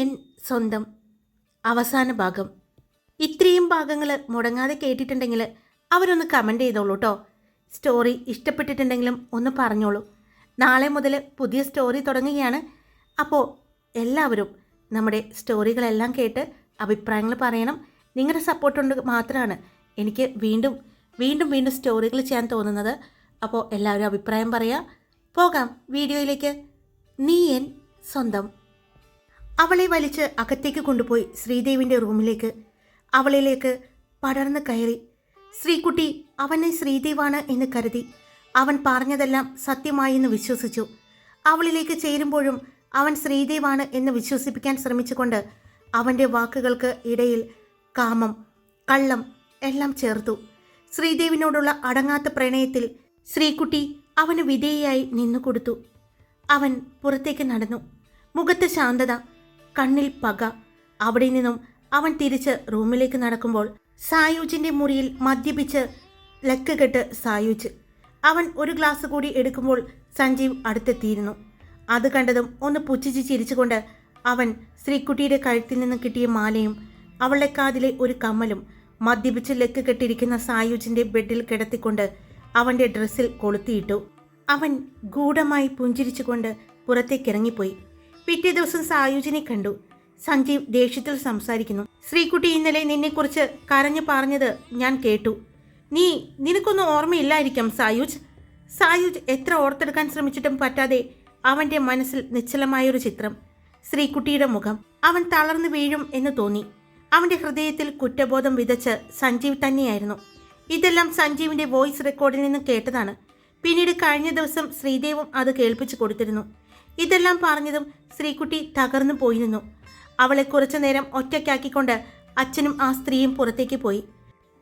N സ്വന്തം. അവസാന ഭാഗം. ഇത്രയും ഭാഗങ്ങൾ മുടങ്ങാതെ കേട്ടിട്ടുണ്ടെങ്കിൽ അവരൊന്ന് കമന്റ് ചെയ്തോളൂ കേട്ടോ സ്റ്റോറി ഇഷ്ടപ്പെട്ടിട്ടുണ്ടെങ്കിലും ഒന്ന് പറഞ്ഞോളൂ. നാളെ മുതൽ പുതിയ സ്റ്റോറി തുടങ്ങുകയാണ്. അപ്പോൾ എല്ലാവരും നമ്മുടെ സ്റ്റോറികളെല്ലാം കേട്ട് അഭിപ്രായങ്ങൾ പറയണം. നിങ്ങളുടെ സപ്പോർട്ട് കൊണ്ട് മാത്രമാണ് എനിക്ക് വീണ്ടും വീണ്ടും വീണ്ടും സ്റ്റോറികൾ ചെയ്യാൻ തോന്നുന്നത്. അപ്പോൾ എല്ലാവരും അഭിപ്രായം പറയാം. പോകാം വീഡിയോയിലേക്ക്. നീ എൻ സ്വന്തം. അവളെ വലിച്ച് അകത്തേക്ക് കൊണ്ടുപോയി ശ്രീദേവിന്റെ റൂമിലേക്ക്. അവളിലേക്ക് പടർന്ന് കയറി. ശ്രീകുട്ടി അവനെ ശ്രീദേവാണ് എന്ന് കരുതി. അവൻ പറഞ്ഞതെല്ലാം സത്യമായി എന്ന് വിശ്വസിച്ചു. അവളിലേക്ക് ചേരുമ്പോഴും അവൻ ശ്രീദേവാണ് എന്ന് വിശ്വസിപ്പിക്കാൻ ശ്രമിച്ചുകൊണ്ട് അവന്റെ വാക്കുകൾക്ക് ഇടയിൽ കാമം കള്ളം എല്ലാം ചേർത്തു. ശ്രീദേവിനോടുള്ള അടങ്ങാത്ത പ്രണയത്തിൽ ശ്രീകുട്ടി അവന് വിധേയയായി നിന്നുകൊടുത്തു. അവൻ പുറത്തേക്ക് നടന്നു. മുഖത്ത് ശാന്തത കണ്ണിൽ പക. അവിടെ നിന്നും അവൻ തിരിച്ച് റൂമിലേക്ക് നടക്കുമ്പോൾ സായൂജിന്റെ മുറിയിൽ മദ്യപിച്ച് ലക്ക് കെട്ട് സായൂജ്. അവൻ ഒരു ഗ്ലാസ് കൂടി എടുക്കുമ്പോൾ സഞ്ജീവ് അടുത്തെത്തിയിരുന്നു. അത് കണ്ടതും ഒന്ന് പുച്ഛിച്ച് ചിരിച്ചുകൊണ്ട് അവൻ ശ്രീക്കുട്ടിയുടെ കഴുത്തിൽ നിന്ന് കിട്ടിയ മാലയും അവളുടെ കാതിലെ ഒരു കമ്മലും മദ്യപിച്ച് ലക്ക് കെട്ടിരിക്കുന്ന സായുജിന്റെ ബെഡിൽ കിടത്തിക്കൊണ്ട് അവന്റെ ഡ്രസ്സിൽ കൊളുത്തിയിട്ടു. അവൻ ഗൂഢമായി പുഞ്ചിരിച്ചുകൊണ്ട് പുറത്തേക്കിറങ്ങിപ്പോയി. പിറ്റേ ദിവസം സായുജിനെ കണ്ടു. സഞ്ജീവ് ദേഷ്യത്തിൽ സംസാരിക്കുന്നു. ശ്രീകുട്ടി ഇന്നലെ നിന്നെക്കുറിച്ച് കരഞ്ഞു പറഞ്ഞത് ഞാൻ കേട്ടു. നീ നിനക്കൊന്നും ഓർമ്മയില്ലായിരിക്കാം സായുജ്? സായുജ് എത്ര ഓർത്തെടുക്കാൻ ശ്രമിച്ചിട്ടും പറ്റാതെ അവന്റെ മനസ്സിൽ നിശ്ചലമായൊരു ചിത്രം ശ്രീകുട്ടിയുടെ മുഖം. അവൻ തളർന്നു വീഴും എന്ന് തോന്നി. അവന്റെ ഹൃദയത്തിൽ കുറ്റബോധം വിതച്ച് സഞ്ജീവ് തന്നെയായിരുന്നു. ഇതെല്ലാം സഞ്ജീവിന്റെ വോയിസ് റെക്കോർഡിൽ നിന്ന് കേട്ടതാണ്. പിന്നീട് കഴിഞ്ഞ ദിവസം ശ്രീദേവും അത് കേൾപ്പിച്ചു കൊടുത്തിരുന്നു. ഇതെല്ലാം പറഞ്ഞതും ശ്രീകുട്ടി തകർന്നു പോയിരുന്നു അവളെ കുറച്ചു നേരം ഒറ്റയ്ക്കാക്കിക്കൊണ്ട് അച്ഛനും ആ സ്ത്രീയും പുറത്തേക്ക് പോയി.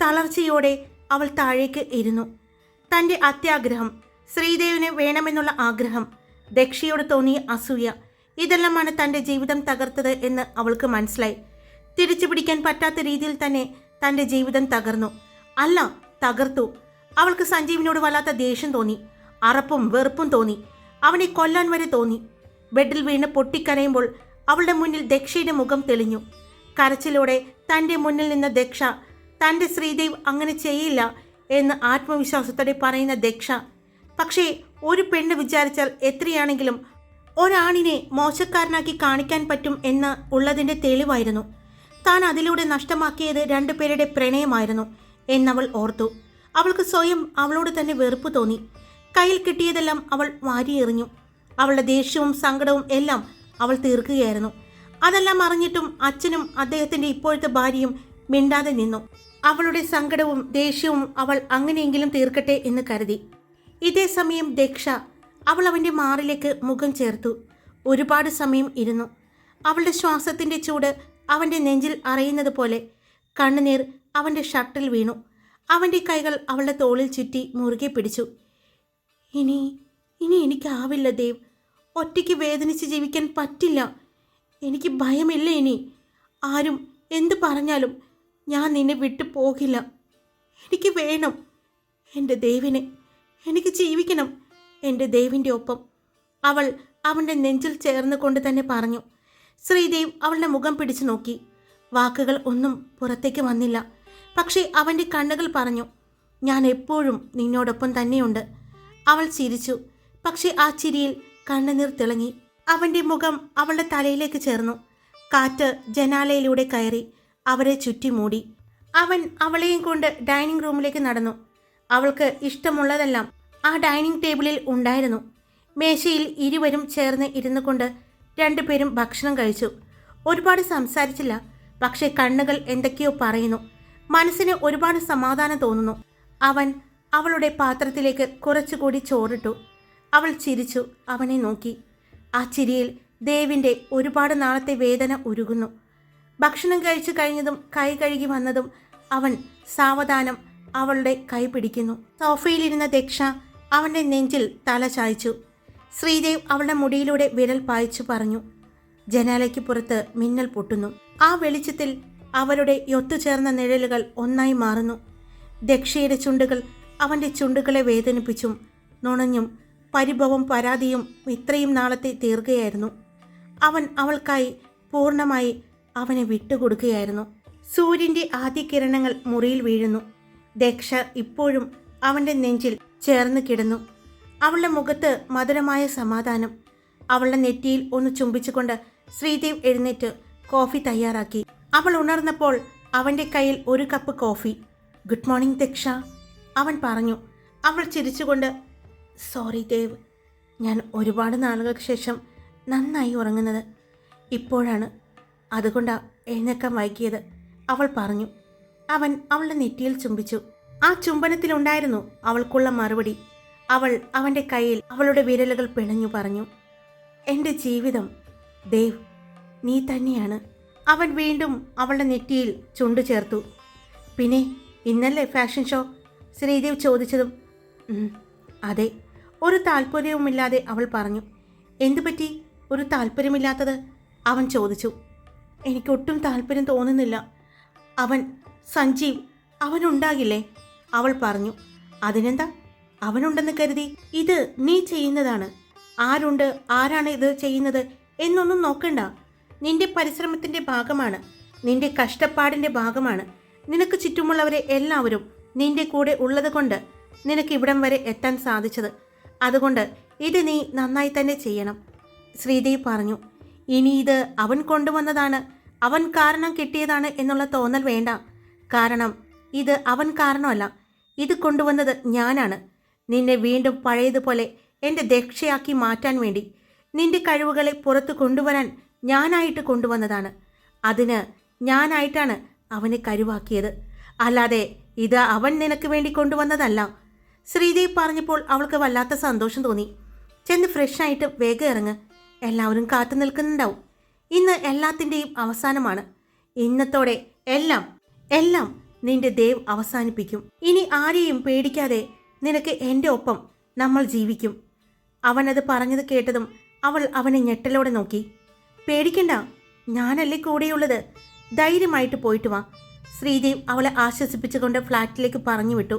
തളർച്ചയോടെ അവൾ താഴേക്ക് ഇരുന്നു. തന്റെ അത്യാഗ്രഹം ശ്രീദേവിന് വേണമെന്നുള്ള ആഗ്രഹം ദക്ഷിയോട് തോന്നിയ അസൂയ ഇതെല്ലാമാണ് തന്റെ ജീവിതം തകർത്തത് എന്ന് അവൾക്ക് മനസ്സിലായി. തിരിച്ചു പിടിക്കാൻ പറ്റാത്ത രീതിയിൽ തന്നെ തന്റെ ജീവിതം തകർന്നു. അല്ല തകർത്തു. അവൾക്ക് സഞ്ജീവിനോട് വല്ലാത്ത ദേഷ്യം തോന്നി. അറപ്പും വെറുപ്പും തോന്നി. അവനെ കൊല്ലാൻ വരെ തോന്നി. ബെഡിൽ വീണ് പൊട്ടിക്കരയുമ്പോൾ അവളുടെ മുന്നിൽ ദക്ഷയുടെ മുഖം തെളിഞ്ഞു. കരച്ചിലോടെ തന്റെ മുന്നിൽ നിന്ന ദക്ഷ തന്റെ ശ്രീദേവ് അങ്ങനെ ചെയ്യില്ല എന്ന് ആത്മവിശ്വാസത്തോടെ പറയുന്ന ദക്ഷ പക്ഷേ ഒരു പെണ്ണ് വിചാരിച്ചാൽ എത്രയാണെങ്കിലും ഒരാണിനെ മോശക്കാരനാക്കി കാണിക്കാൻ പറ്റും എന്ന് ഉള്ളതിന്റെ തെളിവായിരുന്നു. താൻ അതിലൂടെ നഷ്ടമാക്കിയത് രണ്ടു പേരുടെ പ്രണയമായിരുന്നു എന്നവൾ ഓർത്തു. അവൾക്ക് സ്വയം അവളോട് തന്നെ വെറുപ്പ് തോന്നി. കയ്യിൽ കിട്ടിയതെല്ലാം അവൾ വാരിയെറിഞ്ഞു. അവളുടെ ദേഷ്യവും സങ്കടവും എല്ലാം അവൾ തീർക്കുകയായിരുന്നു. അതെല്ലാം അറിഞ്ഞിട്ടും അച്ഛനും അദ്ദേഹത്തിന്റെ ഇപ്പോഴത്തെ ഭാര്യയും മിണ്ടാതെ നിന്നു. അവളുടെ സങ്കടവും ദേഷ്യവും അവൾ അങ്ങനെയെങ്കിലും തീർക്കട്ടെ എന്ന് കരുതി. ഇതേ സമയം ദക്ഷ അവൾ അവന്റെ മാറിലേക്ക് മുഖം ചേർത്തു. ഒരുപാട് സമയം ഇരുന്നു. അവളുടെ ശ്വാസത്തിന്റെ ചൂട് അവന്റെ നെഞ്ചിൽ അറിയുന്നത് പോലെ കണ്ണുനീർ അവന്റെ ഷർട്ടിൽ വീണു. അവന്റെ കൈകൾ അവളുടെ തോളിൽ ചുറ്റി മുറുകെ പിടിച്ചു. ഇനി ഇനി എനിക്കാവില്ല ദേവ്. ഒറ്റയ്ക്ക് വേദനിച്ച് ജീവിക്കാൻ പറ്റില്ല. എനിക്ക് ഭയമില്ല ഇനി. ആരും എന്ത് പറഞ്ഞാലും ഞാൻ നിന്നെ വിട്ടു പോകില്ല. എനിക്ക് വേണം എന്റെ ദേവിനെ. എനിക്ക് ജീവിക്കണം എന്റെ ദേവിന്റെ ഒപ്പം. അവൾ അവന്റെ നെഞ്ചിൽ ചേർന്ന് കൊണ്ട് തന്നെ പറഞ്ഞു. ശ്രീദേവ് അവളുടെ മുഖം പിടിച്ചു നോക്കി. വാക്കുകൾ ഒന്നും പുറത്തേക്ക് വന്നില്ല. പക്ഷേ അവന്റെ കണ്ണുകൾ പറഞ്ഞു ഞാൻ എപ്പോഴും നിന്നോടൊപ്പം തന്നെയുണ്ട്. അവൾ ചിരിച്ചു. പക്ഷേ ആ ചിരിയിൽ കണ്ണുനീർ തിളങ്ങി. അവന്റെ മുഖം അവളുടെ തലയിലേക്ക് ചേർന്നു. കാറ്റ് ജനാലയിലൂടെ കയറി അവരെ ചുറ്റി മൂടി. അവൻ അവളെയും കൊണ്ട് ഡൈനിങ് റൂമിലേക്ക് നടന്നു. അവൾക്ക് ഇഷ്ടമുള്ളതെല്ലാം ആ ഡൈനിങ് ടേബിളിൽ ഉണ്ടായിരുന്നു. മേശയിൽ ഇരുവരും ചേർന്ന് ഇരുന്നു കൊണ്ട് രണ്ടുപേരും ഭക്ഷണം കഴിച്ചു. ഒരുപാട് സംസാരിച്ചില്ല. പക്ഷേ കണ്ണുകൾ എന്തൊക്കെയോ പറയുന്നു. മനസ്സിന് ഒരുപാട് സമാധാനം തോന്നുന്നു. അവൻ അവളുടെ പാത്രത്തിലേക്ക് കുറച്ചുകൂടി ചോറിട്ടു. അവൾ ചിരിച്ചു അവനെ നോക്കി. ആ ചിരിയിൽ ദേവിന്റെ ഒരുപാട് നാളത്തെ വേദന ഉരുകുന്നു. ഭക്ഷണം കഴിച്ചു കഴിഞ്ഞതും കൈ കഴുകി വന്നതും അവൻ സാവധാനം അവളുടെ കൈ പിടിക്കുന്നു. സോഫയിലിരുന്ന ദക്ഷ അവന്റെ നെഞ്ചിൽ തല ചായ്ച്ചു. ശ്രീദേവ് അവളുടെ മുടിയിലൂടെ വിരൽ പായിച്ചു പറഞ്ഞു ജനാലയ്ക്ക് പുറത്ത് മിന്നൽ പൊട്ടുന്നു. ആ വെളിച്ചത്തിൽ അവരുടെ ഒത്തുചേർന്ന നിഴലുകൾ ഒന്നായി മാറുന്നു. ദക്ഷയുടെ ചുണ്ടുകൾ അവന്റെ ചുണ്ടുകളെ വേദനിപ്പിച്ചും നുണഞ്ഞും പരിഭവം പരാതിയും ഇത്രയും നാളത്തെ തീർക്കുകയായിരുന്നു അവൻ അവൾക്കായി പൂർണമായി അവനെ വിട്ടുകൊടുക്കുകയായിരുന്നു. സൂര്യന്റെ ആദ്യ കിരണങ്ങൾ മുറിയിൽ വീഴുന്നു. ദക്ഷ ഇപ്പോഴും അവന്റെ നെഞ്ചിൽ ചേർന്ന് കിടന്നു. അവളുടെ മുഖത്ത് മധുരമായ സമാധാനം. അവളുടെ നെറ്റിയിൽ ഒന്ന് ചുംബിച്ചുകൊണ്ട് ശ്രീദേവ് എഴുന്നേറ്റ് കോഫി തയ്യാറാക്കി. അവൾ ഉണർന്നപ്പോൾ അവന്റെ കയ്യിൽ ഒരു cup coffee. Good morning Daksha. അവൻ പറഞ്ഞു. അവൾ ചിരിച്ചുകൊണ്ട് സോറി ദേവ് ഞാൻ ഒരുപാട് നാളുകൾക്ക് ശേഷം നന്നായി ഉറങ്ങുന്നത്. ഇപ്പോഴാണ് അതുകൊണ്ടാണ് എഴുന്നേക്കാൻ വൈകിയത്. അവൾ പറഞ്ഞു. അവൻ അവളുടെ നെറ്റിയിൽ ചുംബിച്ചു. ആ ചുംബനത്തിലുണ്ടായിരുന്നു അവൾക്കുള്ള മറുപടി. അവൾ അവന്റെ കയ്യിൽ അവളുടെ വിരലുകൾ പിണഞ്ഞു പറഞ്ഞു എന്റെ ജീവിതം ദേവ് നീ തന്നെയാണ്. അവൻ വീണ്ടും അവളുടെ നെറ്റിയിൽ ചുണ്ടു ചേർത്തു. പിന്നെ ഇന്നല്ലേ ഫാഷൻ ഷോ? ശ്രീദേവ് ചോദിച്ചതും അതെ ഒരു താല്പര്യവുമില്ലാതെ അവൾ പറഞ്ഞു എന്തു പറ്റി? ഒരു താല്പര്യമില്ലാത്തത് അവൻ ചോദിച്ചു എനിക്കൊട്ടും താല്പര്യം തോന്നുന്നില്ല. അവൻ സഞ്ജീവ് അവനുണ്ടാകില്ലേ? അവൾ പറഞ്ഞു അതിനെന്താ? അവനുണ്ടെന്ന് കരുതി ഇത് നീ ചെയ്യുന്നതാണ്. ആരുണ്ട്? ആരാണ് ഇത് ചെയ്യുന്നത്? എന്നൊന്നും നോക്കണ്ട. നിന്റെ പരിശ്രമത്തിന്റെ ഭാഗമാണ്. നിന്റെ കഷ്ടപ്പാടിന്റെ ഭാഗമാണ്. നിനക്ക് ചുറ്റുമുള്ളവരെ എല്ലാവരും നിന്റെ കൂടെ ഉള്ളത് കൊണ്ട് നിനക്ക് ഇവിടം വരെ എത്താൻ സാധിച്ചത്. അതുകൊണ്ട് ഇത് നീ നന്നായി തന്നെ ചെയ്യണം. ശ്രീദേവ് പറഞ്ഞു ഇനി ഇത് അവൻ കൊണ്ടുവന്നതാണ്. അവൻ കാരണം കിട്ടിയതാണ് എന്നുള്ള തോന്നൽ വേണ്ട. കാരണം ഇത് അവൻ കാരണമല്ല. ഇത് കൊണ്ടുവന്നത് ഞാനാണ്. നിന്നെ വീണ്ടും പഴയതുപോലെ എന്റെ ദക്ഷയാക്കി മാറ്റാൻ വേണ്ടി നിന്റെ കഴിവുകളെ പുറത്തു കൊണ്ടുവരാൻ ഞാനായിട്ട് കൊണ്ടുവന്നതാണ്. അതിന് ഞാനായിട്ടാണ് അവനെ കരുവാക്കിയത്. അല്ലാതെ ഇത് അവൻ നിനക്ക് വേണ്ടി കൊണ്ടുവന്നതല്ല. ശ്രീദേവി പറഞ്ഞപ്പോൾ അവൾക്ക് വല്ലാത്ത സന്തോഷം തോന്നി. ചെന്ന് ഫ്രഷായിട്ട് വേഗം ഇറങ്ങ്. എല്ലാവരും കാത്തു നിൽക്കുന്നുണ്ടാവും. ഇന്ന് എല്ലാത്തിന്റെയും അവസാനമാണ്. ഇന്നത്തോടെ എല്ലാം എല്ലാം നിന്റെ ദേവ് അവസാനിപ്പിക്കും. ഇനി ആരെയും പേടിക്കാതെ നിനക്ക് എന്റെ ഒപ്പം നമ്മൾ ജീവിക്കും. അവനത് പറഞ്ഞത് കേട്ടതും അവൾ അവനെ ഞെട്ടലോടെ നോക്കി. പേടിക്കണ്ട ഞാനല്ലേ കൂടെയുള്ളത്? ധൈര്യമായിട്ട് പോയിട്ട് വാ. ശ്രീദേവ് അവളെ ആശ്വസിപ്പിച്ചുകൊണ്ട് ഫ്ലാറ്റിലേക്ക് പറഞ്ഞു വിട്ടു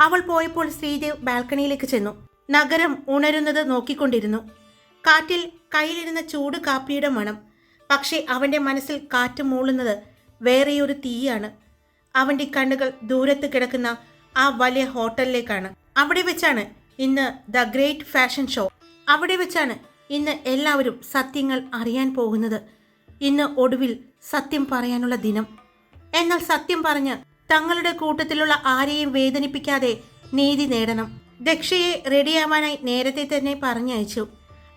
അവൾ പോയപ്പോൾ ശ്രീദേവ് ബാൽക്കണിയിലേക്ക് ചെന്നു. നഗരം ഉണരുന്നത് നോക്കിക്കൊണ്ടിരുന്നു. കാറ്റിൽ കയ്യിലിരുന്ന ചൂട് കാപ്പിയുടെ മണം. പക്ഷേ അവന്റെ മനസ്സിൽ കാറ്റ് മൂളുന്നത് വേറെയൊരു തീയാണ്. അവന്റെ കണ്ണുകൾ ദൂരത്ത് കിടക്കുന്ന ആ വലിയ ഹോട്ടലിലേക്കാണ്. അവിടെ വെച്ചാണ് ഇന്ന് ദ ഗ്രേറ്റ് ഫാഷൻ ഷോ. അവിടെ വെച്ചാണ് ഇന്ന് എല്ലാവരും സത്യങ്ങൾ അറിയാൻ പോകുന്നത്. ഇന്ന് ഒടുവിൽ സത്യം പറയാനുള്ള ദിനം. എന്നാൽ സത്യം പറഞ്ഞ് തങ്ങളുടെ കൂട്ടത്തിലുള്ള ആരെയും വേദനിപ്പിക്കാതെ നീതി നേടണം. ദക്ഷയെ റെഡിയാവാനായി നേരത്തെ തന്നെ പറഞ്ഞയച്ചു.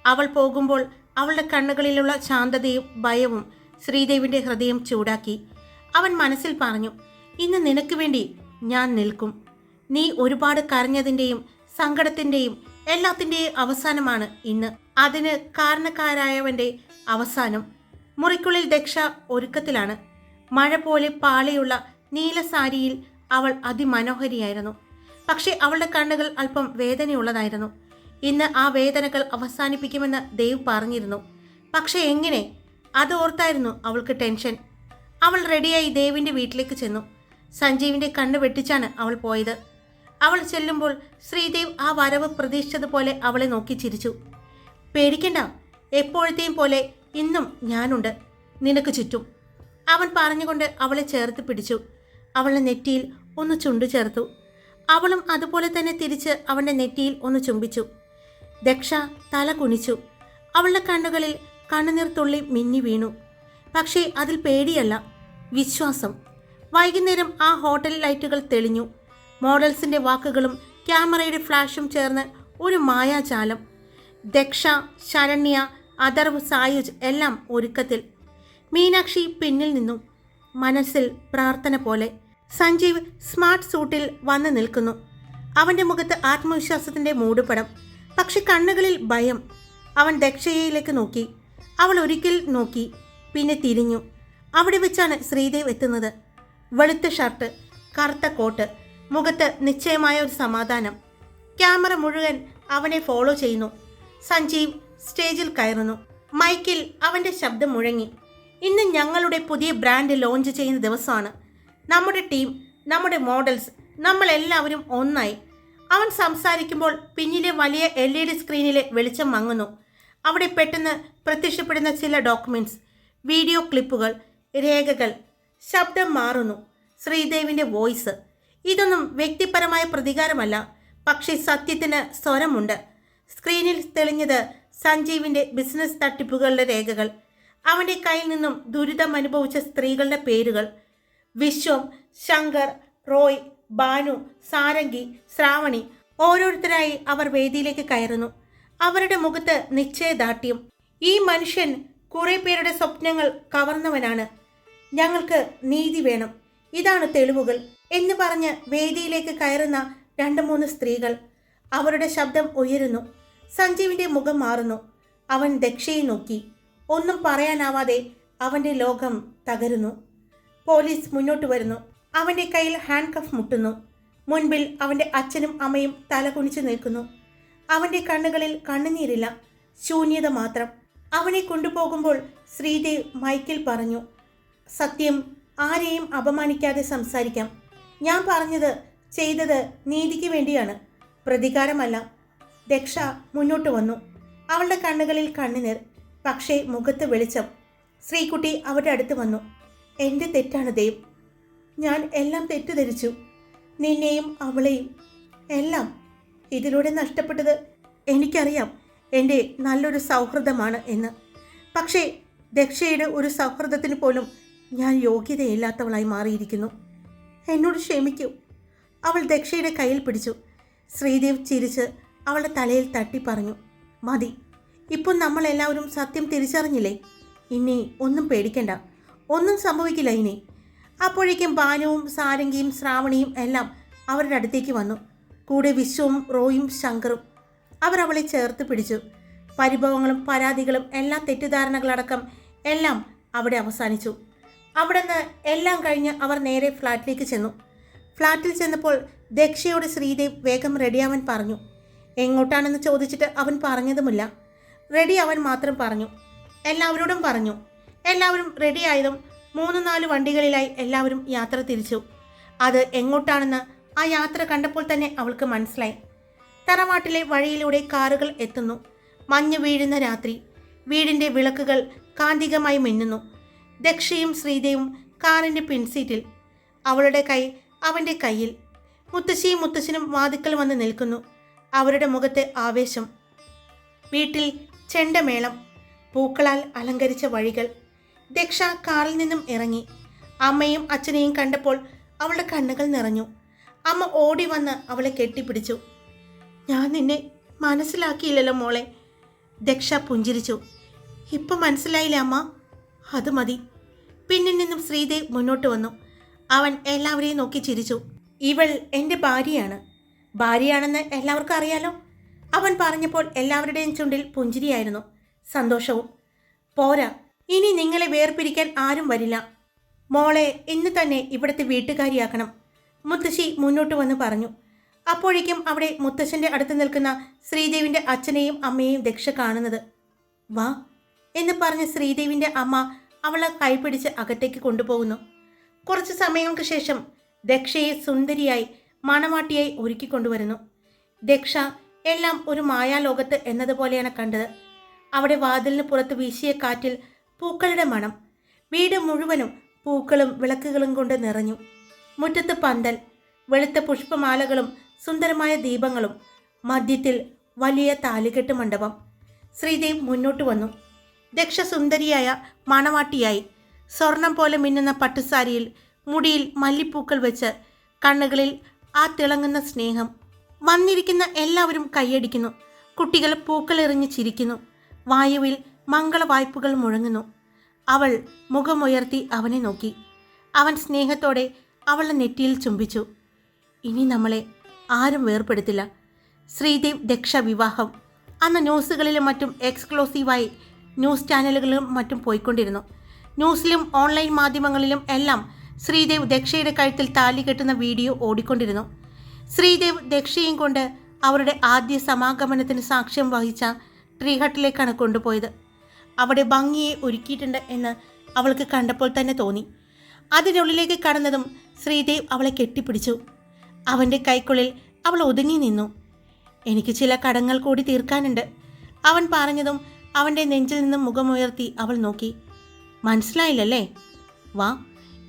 അവൾ പോകുമ്പോൾ അവളുടെ കണ്ണുകളിലുള്ള ശാന്തതയും ഭയവും ശ്രീദേവിന്റെ ഹൃദയം ചൂടാക്കി. അവൻ മനസ്സിൽ പറഞ്ഞു ഇന്ന് നിനക്ക് വേണ്ടി ഞാൻ നിൽക്കും. നീ ഒരുപാട് കരഞ്ഞതിന്റെയും സങ്കടത്തിന്റെയും എല്ലാത്തിന്റെയും അവസാനമാണ് ഇന്ന്. അതിന് കാരണക്കാരായവന്റെ അവസാനം. മുറിക്കുള്ളിൽ ദക്ഷ ഒരുക്കത്തിലാണ്. മഴ പോലെ പാളിയുള്ള നീലസാരിയിൽ അവൾ അതിമനോഹരിയായിരുന്നു. പക്ഷേ അവളുടെ കണ്ണുകൾ അല്പം വേദനയുള്ളതായിരുന്നു. ഇന്ന് ആ വേദനകൾ അവസാനിപ്പിക്കുമെന്ന് ദേവ് പറഞ്ഞിരുന്നു. പക്ഷേ എങ്ങനെ? അത് ഓർത്തായിരുന്നു അവൾക്ക് ടെൻഷൻ. അവൾ റെഡിയായി ദേവിന്റെ വീട്ടിലേക്ക് ചെന്നു. സഞ്ജീവിന്റെ കണ്ണ് വെട്ടിച്ചാണ് അവൾ പോയത്. അവൾ ചെല്ലുമ്പോൾ ശ്രീദേവ് ആ വരവ് പ്രതീക്ഷിച്ചതുപോലെ അവളെ നോക്കി ചിരിച്ചു. പേടിക്കണ്ട എപ്പോഴത്തെയും പോലെ ഇന്നും ഞാനുണ്ട്. നിനക്ക് ചുറ്റും. അവൻ പറഞ്ഞുകൊണ്ട് അവളെ ചേർത്ത് പിടിച്ചു. അവളുടെ നെറ്റിയിൽ ഒന്ന് ചുണ്ടു ചേർത്തു. അവളും അതുപോലെ തന്നെ തിരിച്ച് അവന്റെ നെറ്റിയിൽ ഒന്ന് ചുംബിച്ചു. ദക്ഷ തല കുനിച്ചു. അവളുടെ കണ്ണുകളിൽ കണ്ണുനീർ തുള്ളി മിന്നി വീണു. പക്ഷേ അതിൽ പേടിയല്ല വിശ്വാസം. വൈകുന്നേരം ആ ഹോട്ടൽ ലൈറ്റുകൾ തെളിഞ്ഞു. മോഡൽസിന്റെ വാക്കുകളും ക്യാമറയുടെ ഫ്ലാഷും ചേർന്ന് ഒരു മായാജാലം. ദക്ഷ ശരണ്യ അഥർവ് സായുജ് എല്ലാം ഒരുക്കത്തിൽ. മീനാക്ഷി പിന്നിൽ നിന്നു മനസ്സിൽ പ്രാർത്ഥന പോലെ സഞ്ജീവ് സ്മാർട്ട് സൂട്ടിൽ വന്നു നിൽക്കുന്നു. അവന്റെ മുഖത്ത് ആത്മവിശ്വാസത്തിന്റെ മൂടുപടം പക്ഷെ കണ്ണുകളിൽ ഭയം. അവൻ ദക്ഷയയിലേക്ക് നോക്കി. അവൾ ഒരിക്കൽ നോക്കി പിന്നെ തിരിഞ്ഞു. അവിടെ വെച്ചാണ് ശ്രീദേവ് എത്തുന്നത്. വെളുത്ത ഷർട്ട് കറുത്ത കോട്ട് മുഖത്ത് നിശ്ചയമായ ഒരു സമാധാനം. ക്യാമറ മുഴുവൻ അവനെ ഫോളോ ചെയ്യുന്നു. സഞ്ജീവ് സ്റ്റേജിൽ കയറുന്നു. മൈക്കിൽ അവന്റെ ശബ്ദം മുഴങ്ങി. ഇന്ന് ഞങ്ങളുടെ പുതിയ ബ്രാൻഡ് ലോഞ്ച് ചെയ്യുന്ന ദിവസമാണ്. നമ്മുടെ ടീം നമ്മുടെ മോഡൽസ് നമ്മളെല്ലാവരും ഒന്നായി. അവൻ സംസാരിക്കുമ്പോൾ പിന്നിലെ വലിയ എൽ ഇ ഡി സ്ക്രീനിലെ വെളിച്ചം മങ്ങുന്നു. അവിടെ പെട്ടെന്ന് പ്രത്യക്ഷപ്പെടുന്ന ചില ഡോക്യുമെന്റ്സ് വീഡിയോ ക്ലിപ്പുകൾ രേഖകൾ ശബ്ദം മാറുന്നു. ശ്രീദേവിന്റെ വോയിസ്. ഇതൊന്നും വ്യക്തിപരമായ പ്രതികാരമല്ല പക്ഷേ സത്യത്തിന് സ്വരമുണ്ട്. സ്ക്രീനിൽ തെളിഞ്ഞത് സഞ്ജീവിന്റെ ബിസിനസ് തട്ടിപ്പുകളുടെ രേഖകൾ അവന്റെ കയ്യിൽ നിന്നും ദുരിതം അനുഭവിച്ച സ്ത്രീകളുടെ പേരുകൾ. വിശ്വം ശങ്കർ റോയ് ബാനു സാരംഗി ശ്രാവണി ഓരോരുത്തരായി അവർ വേദിയിലേക്ക് കയറുന്നു. അവരുടെ മുഖത്ത് നിശ്ചയദാർഢ്യം. ഈ മനുഷ്യൻ കുറെ പേരുടെ സ്വപ്നങ്ങൾ കവർന്നവനാണ്. ഞങ്ങൾക്ക് നീതി വേണം. ഇതാണ് തെളിവുകൾ എന്ന് പറഞ്ഞ് വേദിയിലേക്ക് കയറുന്ന രണ്ട് മൂന്ന് സ്ത്രീകൾ. അവരുടെ ശബ്ദം ഉയരുന്നു. സഞ്ജീവിന്റെ മുഖം മാറുന്നു. അവൻ ദക്ഷയെ നോക്കി. ഒന്നും പറയാനാവാതെ അവന്റെ ലോകം തകരുന്നു. പോലീസ് മുന്നോട്ട് വരുന്നു. അവന്റെ കയ്യിൽ ഹാൻഡ് കഫ് മുട്ടുന്നു. മുൻപിൽ അവന്റെ അച്ഛനും അമ്മയും തലകുണിച്ചു നിൽക്കുന്നു. അവന്റെ കണ്ണുകളിൽ കണ്ണുനീരില്ല. ശൂന്യത മാത്രം. അവനെ കൊണ്ടുപോകുമ്പോൾ ശ്രീദേവ് മൈക്കിൽ പറഞ്ഞു സത്യം ആരെയും അപമാനിക്കാതെ സംസാരിക്കാം. ഞാൻ പറഞ്ഞത് ചെയ്തത് നീതിക്ക് വേണ്ടിയാണ്. പ്രതികാരമല്ല. ദക്ഷ മുന്നോട്ട് വന്നു. അവളുടെ കണ്ണുകളിൽ കണ്ണുനീർ. പക്ഷേ മുഖത്ത് വെളിച്ചം. ശ്രീകുട്ടി അവരുടെ അടുത്ത് വന്നു. എന്റെ തെറ്റാണ് ദേവ്. ഞാൻ എല്ലാം തെറ്റിദ്ധരിച്ചു. നിന്നെയും അവളെയും എല്ലാം ഇതിലൂടെ നഷ്ടപ്പെട്ടത് എനിക്കറിയാം. എന്റെ നല്ലൊരു സൗഹൃദമാണ് എന്ന്. പക്ഷേ ദക്ഷയുടെ ഒരു സൗഹൃദത്തിന് പോലും ഞാൻ യോഗ്യതയില്ലാത്തവളായി മാറിയിരിക്കുന്നു. എന്നോട് ക്ഷമിക്കൂ. അവൾ ദക്ഷയുടെ കയ്യിൽ പിടിച്ചു. ശ്രീദേവ് ചിരിച്ച് അവളുടെ തലയിൽ തട്ടി പറഞ്ഞു. മതി. ഇപ്പോൾ നമ്മളെല്ലാവരും സത്യം തിരിച്ചറിഞ്ഞില്ലേ? ഇനി ഒന്നും പേടിക്കണ്ട. ഒന്നും സംഭവിക്കില്ല ഇനി. അപ്പോഴേക്കും ബാനുവും സാരംഗിയും ശ്രാവണിയും എല്ലാം അവരുടെ അടുത്തേക്ക് വന്നു. കൂടെ വിശ്വവും റോയും ശങ്കറും. അവർ അവളെ ചേർത്ത് പിടിച്ചു. പരിഭവങ്ങളും പരാതികളും എല്ലാ തെറ്റിദ്ധാരണകളടക്കം എല്ലാം അവിടെ അവസാനിച്ചു. അവിടെ നിന്ന് എല്ലാം കഴിഞ്ഞ് അവർ നേരെ ഫ്ലാറ്റിലേക്ക് ചെന്നു. ഫ്ലാറ്റിൽ ചെന്നപ്പോൾ ദക്ഷയോട് ശ്രീദേവ് വേഗം റെഡിയാവാൻ പറഞ്ഞു. എങ്ങോട്ടാണെന്ന് ചോദിച്ചിട്ട് അവൻ പറഞ്ഞതുമില്ല. റെഡി അവൻ മാത്രം പറഞ്ഞു. എല്ലാവരോടും പറഞ്ഞു. എല്ലാവരും റെഡിയായതും മൂന്ന് നാല് വണ്ടികളിലായി എല്ലാവരും യാത്ര തിരിച്ചു. അത് എങ്ങോട്ടാണെന്ന് ആ യാത്ര കണ്ടപ്പോൾ തന്നെ അവൾക്ക് മനസ്സിലായി. തറവാട്ടിലെ വഴിയിലൂടെ കാറുകൾ എത്തുന്നു. മഞ്ഞ് വീഴുന്ന രാത്രി. വീടിന്റെ വിളക്കുകൾ കാന്തികമായി മിന്നുന്നു. ദക്ഷയും ശ്രീദേവും കാറിന്റെ പിൻസീറ്റിൽ അവളുടെ കൈ അവന്റെ കയ്യിൽ. മുത്തശ്ശിയും മുത്തശ്ശനും വാതിക്കൽ വന്ന് നിൽക്കുന്നു. അവരുടെ മുഖത്തെ ആവേശം. വീട്ടിൽ ചെണ്ടമേളം പൂക്കളാൽ അലങ്കരിച്ച വഴികൾ. ദക്ഷ കാറിൽ നിന്നും ഇറങ്ങി. അമ്മയും അച്ഛനെയും കണ്ടപ്പോൾ അവളുടെ കണ്ണുകൾ നിറഞ്ഞു. അമ്മ ഓടി വന്ന് അവളെ കെട്ടിപ്പിടിച്ചു. ഞാൻ നിന്നെ മനസ്സിലാക്കിയില്ലല്ലോ മോളെ ദക്ഷ പുഞ്ചിരിച്ചു. ഇപ്പം മനസ്സിലായില്ലേ അമ്മ? അത് മതി. പിന്നിൽ നിന്നും ശ്രീദേവ് മുന്നോട്ട് വന്നു. അവൻ എല്ലാവരെയും നോക്കി ചിരിച്ചു. ഇവൾ എന്റെ ഭാര്യയാണ്. ഭാര്യയാണെന്ന് എല്ലാവർക്കും അറിയാലോ. അവൻ പറഞ്ഞപ്പോൾ എല്ലാവരുടെയും ചുണ്ടിൽ പുഞ്ചിരിയായിരുന്നു. സന്തോഷവും. പോരാ ഇനി നിങ്ങളെ വേർപിരിക്കാൻ ആരും വരില്ല. മോളെ ഇന്ന് തന്നെ ഇവിടുത്തെ വീട്ടുകാരിയാക്കണം. മുത്തശ്ശി മുന്നോട്ട് വന്ന് പറഞ്ഞു. അപ്പോഴേക്കും അവിടെ മുത്തശ്ശന്റെ അടുത്ത് നിൽക്കുന്ന ശ്രീദേവിന്റെ അച്ഛനെയും അമ്മയെയും ദക്ഷ കാണുന്നത്. വാ എന്ന് പറഞ്ഞ് ശ്രീദേവിന്റെ അമ്മ അവളെ കൈപിടിച്ച് അകത്തേക്ക് കൊണ്ടുപോകുന്നു. കുറച്ച് സമയങ്ങൾക്ക് ശേഷം ദക്ഷയെ സുന്ദരിയായി മണവാട്ടിയായി ഒരുക്കിക്കൊണ്ടുവരുന്നു. ദക്ഷ എല്ലാം ഒരു മായാലോകത്ത് എന്നതുപോലെയാണ് കണ്ടത്. അവിടെ വാതിലിന് പുറത്ത് വീശിയ കാറ്റിൽ പൂക്കളുടെ മണം. വീട് മുഴുവനും പൂക്കളും വിളക്കുകളും കൊണ്ട് നിറഞ്ഞു. മുറ്റത്ത് പന്തൽ വെളുത്ത പുഷ്പമാലകളും സുന്ദരമായ ദീപങ്ങളും മധ്യത്തിൽ വലിയ താലികെട്ട് മണ്ഡപം. ശ്രീദേവ് മുന്നോട്ട് വന്നു. ദക്ഷസുന്ദരിയായ മണവാട്ടിയായി സ്വർണം പോലെ മിന്നുന്ന പട്ടുസാരിയിൽ മുടിയിൽ മല്ലിപ്പൂക്കൾ വെച്ച് കണ്ണുകളിൽ ആ തിളങ്ങുന്ന സ്നേഹം വന്നിരിക്കുന്ന എല്ലാവരും കൈയടിക്കുന്നു. കുട്ടികൾ പൂക്കളെറിഞ്ഞ് ചിരിക്കുന്നു. വായുവിൽ മംഗളവായ്പകൾ മുഴങ്ങുന്നു. അവൾ മുഖമുയർത്തി അവനെ നോക്കി. അവൻ സ്നേഹത്തോടെ അവളുടെ നെറ്റിയിൽ ചുംബിച്ചു. ഇനി നമ്മളെ ആരും വേർപ്പെടുത്തില്ല. ശ്രീദേവ് ദക്ഷ വിവാഹം അന്ന് ന്യൂസുകളിലും മറ്റും എക്സ്ക്ലൂസീവായി ന്യൂസ് ചാനലുകളിലും മറ്റും പോയിക്കൊണ്ടിരുന്നു. ന്യൂസിലും ഓൺലൈൻ മാധ്യമങ്ങളിലും എല്ലാം ശ്രീദേവ് ദക്ഷയുടെ കഴുത്തിൽ താലി കെട്ടുന്ന വീഡിയോ ഓടിക്കൊണ്ടിരുന്നു. ശ്രീദേവ് ദക്ഷയും കൊണ്ട് അവരുടെ ആദ്യ സമാഗമനത്തിന് സാക്ഷ്യം വഹിച്ച ട്രീഹട്ടിലേക്കാണ് കൊണ്ടുപോയത്. അവിടെ ഭംഗിയെ ഒരുക്കിയിട്ടുണ്ട് എന്ന് അവൾക്ക് കണ്ടപ്പോൾ തന്നെ തോന്നി. അതിനുള്ളിലേക്ക് കടന്നതും ശ്രീദേവ് അവളെ കെട്ടിപ്പിടിച്ചു. അവന്റെ കൈക്കുള്ളിൽ അവൾ ഒതുങ്ങി നിന്നു. എനിക്ക് ചില കടങ്ങൾ കൂടി തീർക്കാനുണ്ട് അവൻ പറഞ്ഞതും അവന്റെ നെഞ്ചിൽ നിന്നും മുഖമുയർത്തി അവൾ നോക്കി. മനസ്സിലായില്ലല്ലേ? വാ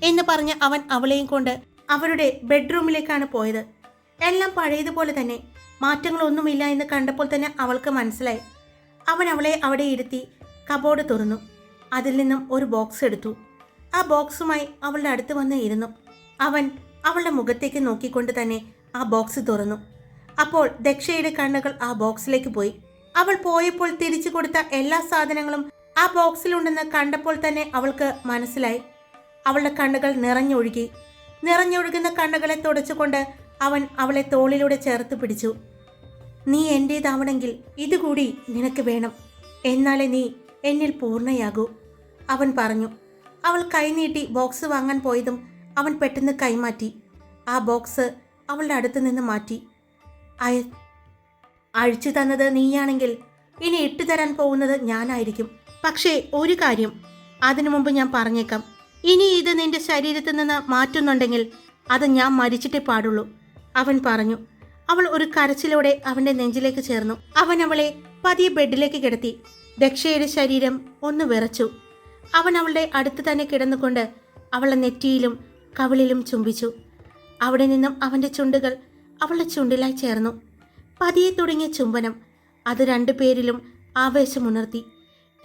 എന്ന് പറഞ്ഞ് അവൻ അവളെയും കൊണ്ട് അവരുടെ ബെഡ്റൂമിലേക്കാണ് പോയത്. എല്ലാം പഴയതുപോലെ തന്നെ. മാറ്റങ്ങളൊന്നുമില്ല എന്ന് കണ്ടപ്പോൾ തന്നെ അവൾക്ക് മനസ്സിലായി. അവൻ അവളെ അവിടെ ഇരുത്തി കബോർഡ് തുറന്നു. അതിൽ നിന്നും ഒരു ബോക്സ് എടുത്തു. ആ ബോക്സുമായി അവളുടെ അടുത്ത് വന്ന് ഇരുന്നു. അവൻ അവളുടെ മുഖത്തേക്ക് നോക്കിക്കൊണ്ട് തന്നെ ആ ബോക്സ് തുറന്നു. അപ്പോൾ ദക്ഷയുടെ കണ്ണുകൾ ആ ബോക്സിലേക്ക് പോയി. അവൾ പോയപ്പോൾ തിരിച്ചു കൊടുത്ത എല്ലാ സാധനങ്ങളും ആ ബോക്സിലുണ്ടെന്ന് കണ്ടപ്പോൾ തന്നെ അവൾക്ക് മനസ്സിലായി. അവളുടെ കണ്ണുകൾ നിറഞ്ഞൊഴുകി. നിറഞ്ഞൊഴുകുന്ന കണ്ണുകളെ തുടച്ചുകൊണ്ട് അവൻ അവളെ തോളിലൂടെ ചേർത്ത് പിടിച്ചു. നീ എന്റേതാവണമെങ്കിൽ ഇതുകൂടി നിനക്ക് വേണം. എന്നാലേ നീ എന്നിൽ പൂർണയാകൂ. അവൻ പറഞ്ഞു. അവൾ കൈനീട്ടി ബോക്സ് വാങ്ങാൻ പോയതും അവൻ പെട്ടെന്ന് കൈമാറ്റി. ആ ബോക്സ് അവളുടെ അടുത്ത് നിന്ന് മാറ്റി. അയ അഴിച്ചു തന്നത് നീയാണെങ്കിൽ ഇനി ഇട്ടു തരാൻ പോകുന്നത് ഞാനായിരിക്കും. പക്ഷേ ഒരു കാര്യം അതിനു മുമ്പ് ഞാൻ പറഞ്ഞേക്കാം. ഇനി ഇത് നിന്റെ ശരീരത്തിൽ നിന്ന് മാറ്റുന്നുണ്ടെങ്കിൽ അത് ഞാൻ മരിച്ചിട്ടേ പാടുള്ളൂ. അവൻ പറഞ്ഞു അവൾ ഒരു കരച്ചിലോടെ അവന്റെ നെഞ്ചിലേക്ക് ചേർന്നു. അവൻ അവളെ പതിയെ ബെഡിലേക്ക് കിടത്തി. ദക്ഷയുടെ ശരീരം ഒന്ന് വിറച്ചു. അവൻ അവളുടെ അടുത്ത് തന്നെ കിടന്നുകൊണ്ട് അവളെ നെറ്റിയിലും കവിളിലും ചുംബിച്ചു. അവിടെ നിന്നും അവന്റെ ചുണ്ടുകൾ അവളുടെ ചുണ്ടിലായി ചേർന്നു. പതിയെ തുടങ്ങിയ ചുംബനം അത് രണ്ടുപേരിലും ആവേശമുണർത്തി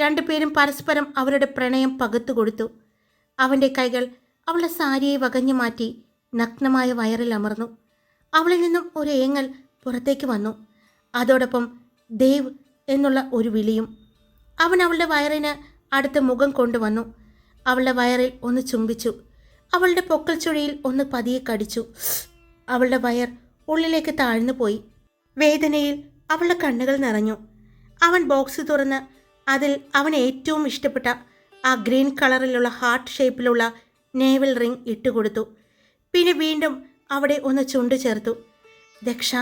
രണ്ടുപേരും പരസ്പരം അവരുടെ പ്രണയം പകുത്തു കൊടുത്തു. അവന്റെ കൈകൾ അവളുടെ സാരിയെ വകഞ്ഞു മാറ്റി നഗ്നമായ വയറിൽ അമർന്നു. അവളിൽ നിന്നും ഒരു ഏങ്ങൽ പുറത്തേക്ക് വന്നു. അതോടൊപ്പം ദേവ് എന്നുള്ള ഒരു വിളിയും അവൻ അവളുടെ വയറിന് അടുത്ത് മുഖം കൊണ്ടുവന്നു. അവളുടെ വയറിൽ ഒന്ന് ചുംബിച്ചു. അവളുടെ പൊക്കൽ ചുഴിയിൽ ഒന്ന് പതിയെ കടിച്ചു. അവളുടെ വയർ ഉള്ളിലേക്ക് താഴ്ന്നു പോയി. വേദനയിൽ അവളുടെ കണ്ണുകൾ നിറഞ്ഞു. അവൻ ബോക്സ് തുറന്ന് അതിൽ അവൻ ഏറ്റവും ഇഷ്ടപ്പെട്ട ആ ഗ്രീൻ കളറിലുള്ള ഹാർട്ട് ഷേപ്പിലുള്ള നേവൽ റിംഗ് ഇട്ടുകൊടുത്തു. പിന്നെ വീണ്ടും അവിടെ ഒന്ന് ചുണ്ടു ചേർത്തു. ദക്ഷ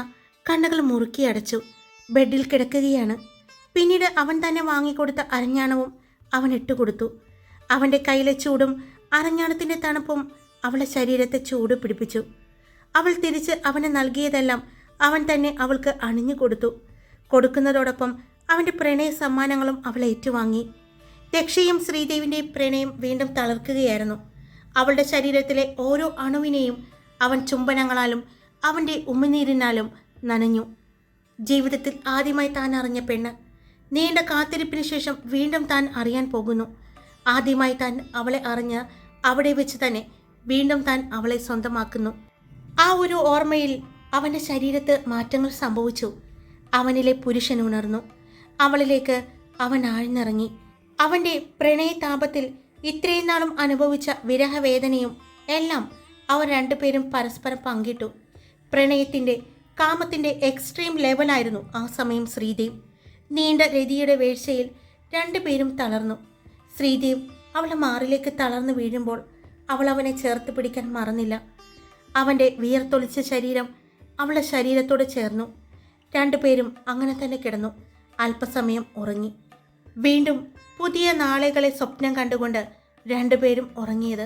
കണ്ണുകൾ മുറുക്കി അടച്ചു. ബെഡിൽ കിടക്കുകയാണ്. പിന്നീട് അവൻ തന്നെ വാങ്ങിക്കൊടുത്ത അരഞ്ഞാണവും അവൻ ഇട്ടുകൊടുത്തു. അവന്റെ കയ്യിലെ ചൂടും അരഞ്ഞാണത്തിന്റെ തണുപ്പും അവളെ ശരീരത്തെ ചൂട് പിടിപ്പിച്ചു. അവൾ തിരിച്ച് അവന് നൽകിയതെല്ലാം അവൻ തന്നെ അവൾക്ക് അണിഞ്ഞു കൊടുത്തു. കൊടുക്കുന്നതോടൊപ്പം അവന്റെ പ്രണയ സമ്മാനങ്ങളും അവൾ ഏറ്റുവാങ്ങി. ദക്ഷയും ശ്രീദേവിന്റെയും പ്രണയം വീണ്ടും തളർക്കുകയായിരുന്നു. അവളുടെ ശരീരത്തിലെ ഓരോ അണുവിനെയും അവൻ ചുംബനങ്ങളാലും അവന്റെ ഉമിനീരിനാലും നനഞ്ഞു. ജീവിതത്തിൽ ആദ്യമായി താൻ അറിഞ്ഞ പെണ്ണ്. നീണ്ട കാത്തിരിപ്പിന് ശേഷം വീണ്ടും താൻ അറിയാൻ പോകുന്നു. ആദ്യമായി താൻ അവളെ അറിഞ്ഞ് അവിടെ വെച്ച് തന്നെ വീണ്ടും താൻ അവളെ സ്വന്തമാക്കുന്നു. ആ ഒരു ഓർമ്മയിൽ അവന്റെ ശരീരത്ത് മാറ്റങ്ങൾ സംഭവിച്ചു. അവനിലെ പുരുഷൻ ഉണർന്നു. അവളിലേക്ക് അവൻ ആഴ്ന്നിറങ്ങി. അവന്റെ പ്രണയതാപത്തിൽ ഇത്രയും നാളും അനുഭവിച്ച വിരഹവേദനയും എല്ലാം അവർ രണ്ടുപേരും പരസ്പരം പങ്കിട്ടു. പ്രണയത്തിന്റെ കാമത്തിന്റെ എക്സ്ട്രീം ലെവലായിരുന്നു ആ സമയം ശ്രീദേവ്. നീണ്ട രതിയുടെ വീഴ്ചയിൽ രണ്ടുപേരും തളർന്നു. ശ്രീദേവ് അവളെ മാറിലേക്ക് തളർന്നു വീഴുമ്പോൾ അവൾ അവനെ ചേർത്ത് പിടിക്കാൻ മറന്നില്ല. അവന്റെ വിയർത്തൊളിച്ച ശരീരം അവളുടെ ശരീരത്തോട് ചേർന്നു. രണ്ടുപേരും അങ്ങനെ തന്നെ കിടന്നു. അല്പസമയം ഉറങ്ങി. വീണ്ടും പുതിയ നാളുകളെ സ്വപ്നം കണ്ടുകൊണ്ട് രണ്ടുപേരും ഉറങ്ങിയത്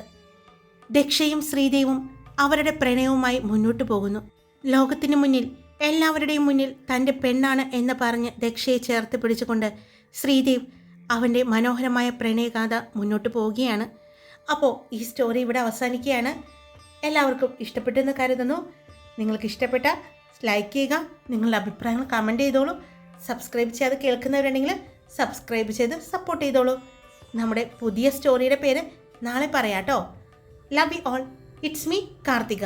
ദക്ഷയും ശ്രീദേവും അവരുടെ പ്രണയവുമായി മുന്നോട്ടു പോകുന്നു. ലോകത്തിന് മുന്നിൽ എല്ലാവരുടെയും മുന്നിൽ തന്റെ പെണ്ണാണ് എന്ന് പറഞ്ഞ് ദക്ഷയെ ചേർത്ത് പിടിച്ചുകൊണ്ട് ശ്രീദേവ് അവന്റെ മനോഹരമായ പ്രണയഗാഥ മുന്നോട്ട് പോവുകയാണ്. അപ്പോൾ ഈ സ്റ്റോറി ഇവിടെ അവസാനിക്കുകയാണ്. എല്ലാവർക്കും ഇഷ്ടപ്പെട്ടെന്ന് കരുതുന്നു. നിങ്ങൾക്ക് ഇഷ്ടപ്പെട്ട ലൈക്ക് ചെയ്യുക നിങ്ങളുടെ അഭിപ്രായങ്ങൾ കമന്റ് ചെയ്തോളൂ. സബ്സ്ക്രൈബ് ചെയ്യാതെ കേൾക്കുന്നവരുണ്ടെങ്കിൽ സബ്സ്ക്രൈബ് ചെയ്ത് സപ്പോർട്ട് ചെയ്തോളൂ. നമ്മുടെ പുതിയ സ്റ്റോറിയുടെ പേര് നാളെ പറയാട്ടോ love you all it's me Karthika